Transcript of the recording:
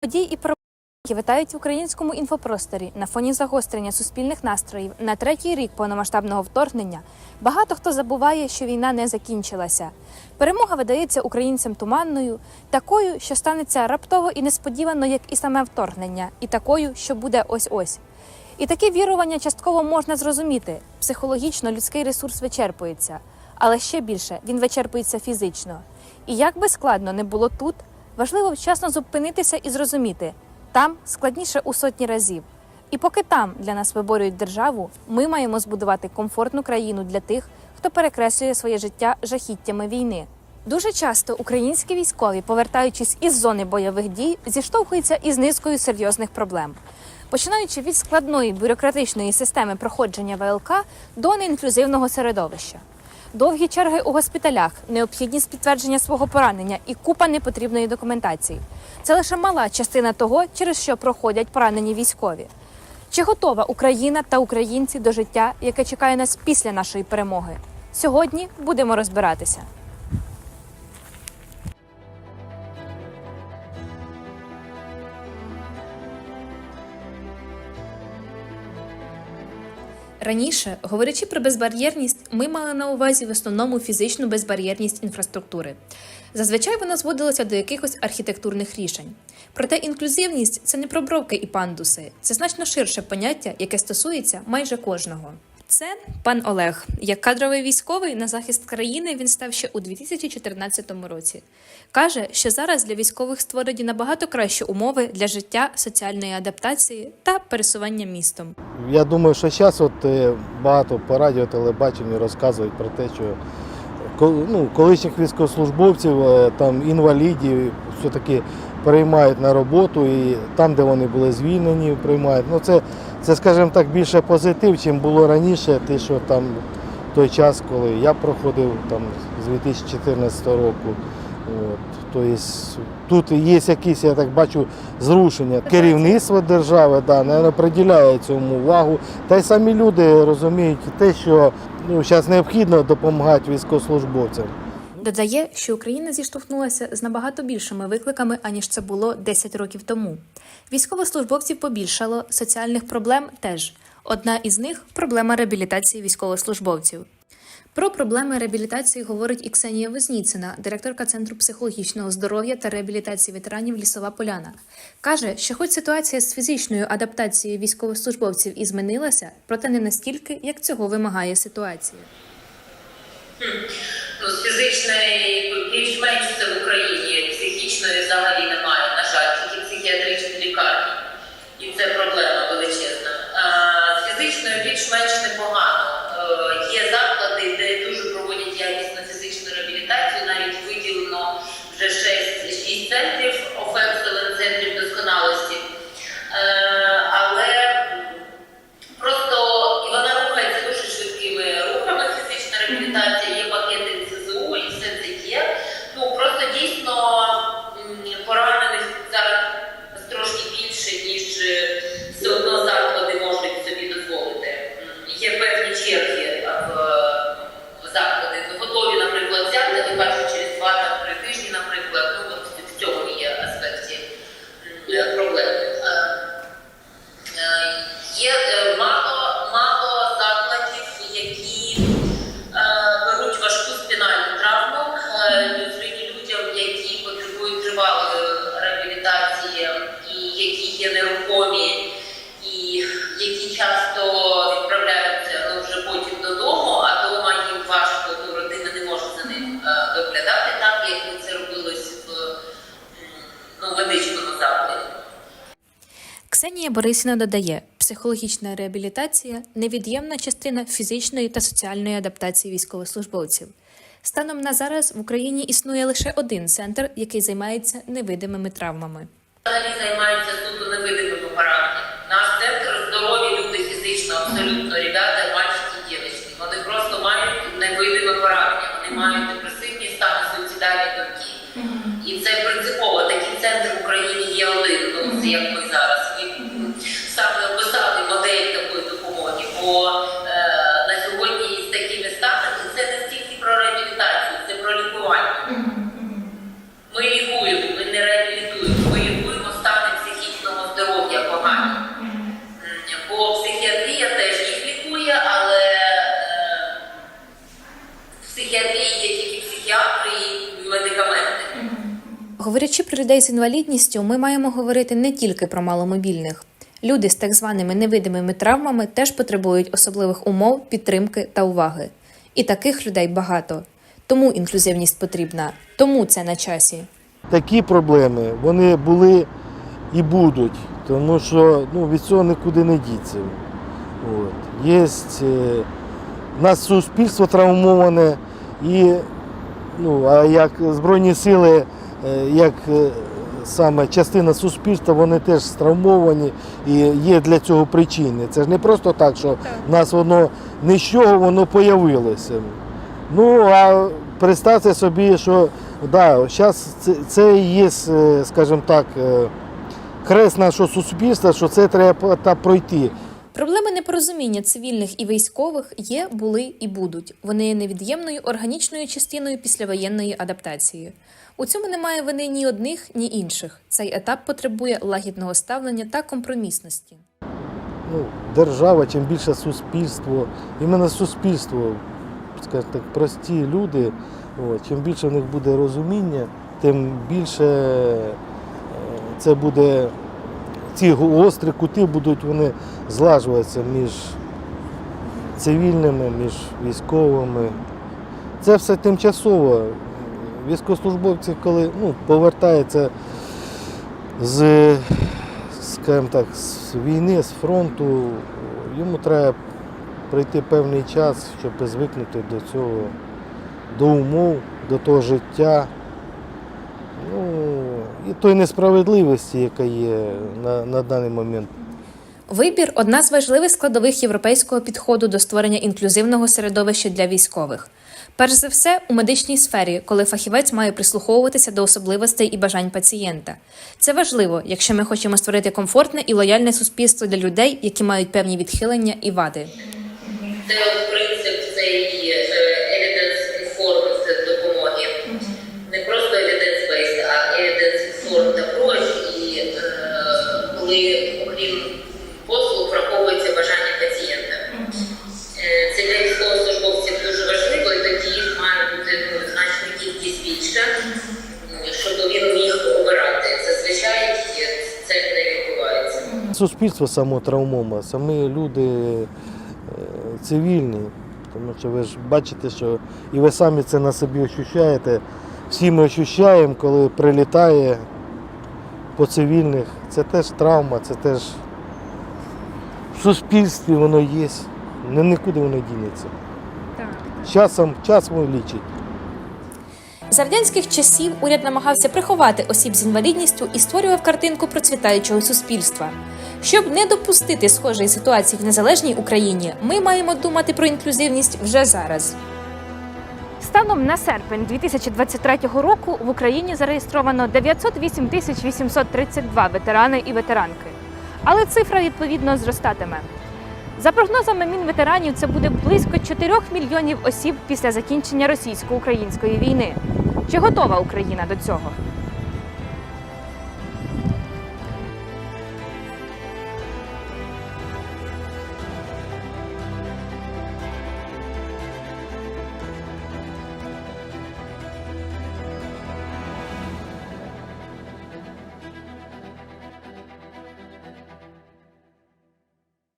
Події і проблеми, які витають в українському інфопросторі на фоні загострення суспільних настроїв на третій рік повномасштабного вторгнення, багато хто забуває, що війна не закінчилася. Перемога видається українцям туманною, такою, що станеться раптово і несподівано, як і саме вторгнення, і такою, що буде ось-ось. І таке вірування частково можна зрозуміти. Психологічно людський ресурс вичерпується, але ще більше він вичерпується фізично. І як би складно не було тут, важливо вчасно зупинитися і зрозуміти там складніше у сотні разів. І поки там для нас виборюють державу, ми маємо збудувати комфортну країну для тих, хто перекреслює своє життя жахіттями війни. Дуже часто українські військові, повертаючись із зони бойових дій, зіштовхуються із низкою серйозних проблем. Починаючи від складної бюрократичної системи проходження ВЛК до неінклюзивного середовища. Довгі черги у госпіталях, необхідність підтвердження свого поранення і купа непотрібної документації. Це лише мала частина того, через що проходять поранені військові. Чи готова Україна та українці до життя, яке чекає нас після нашої перемоги? Сьогодні будемо розбиратися. Раніше, говорячи про безбар'єрність, ми мали на увазі в основному фізичну безбар'єрність інфраструктури. Зазвичай вона зводилася до якихось архітектурних рішень. Проте інклюзивність це не про бровки і пандуси, це значно ширше поняття, яке стосується майже кожного. Це пан Олег. Як кадровий військовий на захист країни він став ще у 2014 році. Каже, що зараз для військових створені набагато кращі умови для життя, соціальної адаптації та пересування містом. Я думаю, що зараз от е, багато по радіо, телебаченню розказують про те, що ну, колишніх військовослужбовців, е, там інвалідів все-таки приймають на роботу і там, де вони були звільнені, приймають. Ну це, це скажімо так, більше позитив, чим було раніше, те, що там той час, коли я проходив там з 2014 року. От, тобто тут є якісь, я так бачу, зрушення. Керівництво держави да, не приділяє цьому увагу. Та й самі люди розуміють те, що ну, зараз необхідно допомагати військовослужбовцям. Додає, що Україна зіштовхнулася з набагато більшими викликами, аніж це було 10 років тому. Військовослужбовців побільшало, соціальних проблем теж. Одна із них проблема реабілітації військовослужбовців. Про проблеми реабілітації говорить і Ксенія Возніцина, директорка Центру психологічного здоров'я та реабілітації ветеранів Лісова Поляна. Каже, що хоч ситуація з фізичною адаптацією військовослужбовців і змінилася, проте не настільки, як цього вимагає ситуація. З фізичної більш-менш це в Україні, психічної взагалі немає, на жаль, тільки психіатричні лікарні. І це проблема величезна. Фізичною більш-менш непогано. Е, Є заклади, Ксенія Борисівна додає, психологічна реабілітація невід'ємна частина фізичної та соціальної адаптації військовослужбовців. Станом на зараз в Україні існує лише один центр, який займається невидимими травмами. взагалі займаються суто невидимими пораненнями. Наш центр здорові люди фізично, абсолютно ребята, мальчики, дівчатки. Вони просто мають невидиме поранення, вони мають депресивні стани, суїцидальні думки. І це принципово. Такий центр в Україні є один, ну це як ми зараз. Ми м, саме описали модель такої допомоги. Бо е, на сьогодні з такими станами це не стільки про реабілітацію, це про лікування. Ми лікуємо, ми не реабілітуємо, ми лікуємо стани Говорячи про людей з інвалідністю, ми маємо говорити не тільки про маломобільних. Люди з так званими невидимими травмами теж потребують особливих умов, підтримки та уваги. І таких людей багато. Тому інклюзивність потрібна, тому це на часі. Такі проблеми вони були і будуть, тому що ну, від цього нікуди не діться. От. Є, е, у нас суспільство травмоване, і ну, а як Збройні сили, е, як е, саме частина суспільства, вони теж травмовані і є для цього причини. Це ж не просто так, що в нас воно ні з чого воно появилося. Ну, а представте собі, що да, зараз це, і є, е, скажімо так, е, хрест нашого суспільства, що це треба та пройти. Проблеми непорозуміння цивільних і військових є, були і будуть. Вони є невід'ємною органічною частиною післявоєнної адаптації. У цьому немає вини ні одних, ні інших. Цей етап потребує лагідного ставлення та компромісності. Ну, держава, чим більше суспільство, іменно суспільство, скажімо так, прості люди, от, чим більше в них буде розуміння, тим більше е, це буде, ці гострі кути будуть вони злажуватися між цивільними, між військовими. Це все тимчасово. Військовослужбовці, коли ну, повертаються з, скажімо так, з війни, з фронту, йому треба пройти певний час, щоб звикнути до цього, до умов, до того життя. Ну, і тої несправедливості, яка є на, на даний момент. Вибір одна з важливих складових європейського підходу до створення інклюзивного середовища для військових. Перш за все, у медичній сфері, коли фахівець має прислуховуватися до особливостей і бажань пацієнта. Це важливо, якщо ми хочемо створити комфортне і лояльне суспільство для людей, які мають певні відхилення і вади. Це принцип цієї е, evidence-informed допомоги. Не просто evidence-based, а evidence-informed approach. І е, коли, окрім послуг, враховується бажання пацієнта. Е, Це для військовослужбовців дуже важливо, і тоді їх має бути ну, значно кількість більша, м, щоб він міг обирати. Зазвичай це не відбувається. Суспільство само травмоване, самі люди е, цивільні, тому що ви ж бачите, що і ви самі це на собі ощущаєте. Всі ми ощущаємо, коли прилітає по цивільних. Це теж травма, це теж в суспільстві воно є. Ні- Нікуди воно дінеться. Часом час лічить. За радянських часів уряд намагався приховати осіб з інвалідністю і створював картинку процвітаючого суспільства. Щоб не допустити схожої ситуації в незалежній Україні, ми маємо думати про інклюзивність вже зараз. Станом на серпень 2023 року в Україні зареєстровано 908 тисяч 832 ветерани і ветеранки. Але цифра відповідно зростатиме. За прогнозами Мінветеранів, це буде близько 4 мільйонів осіб після закінчення російсько-української війни. Чи готова Україна до цього?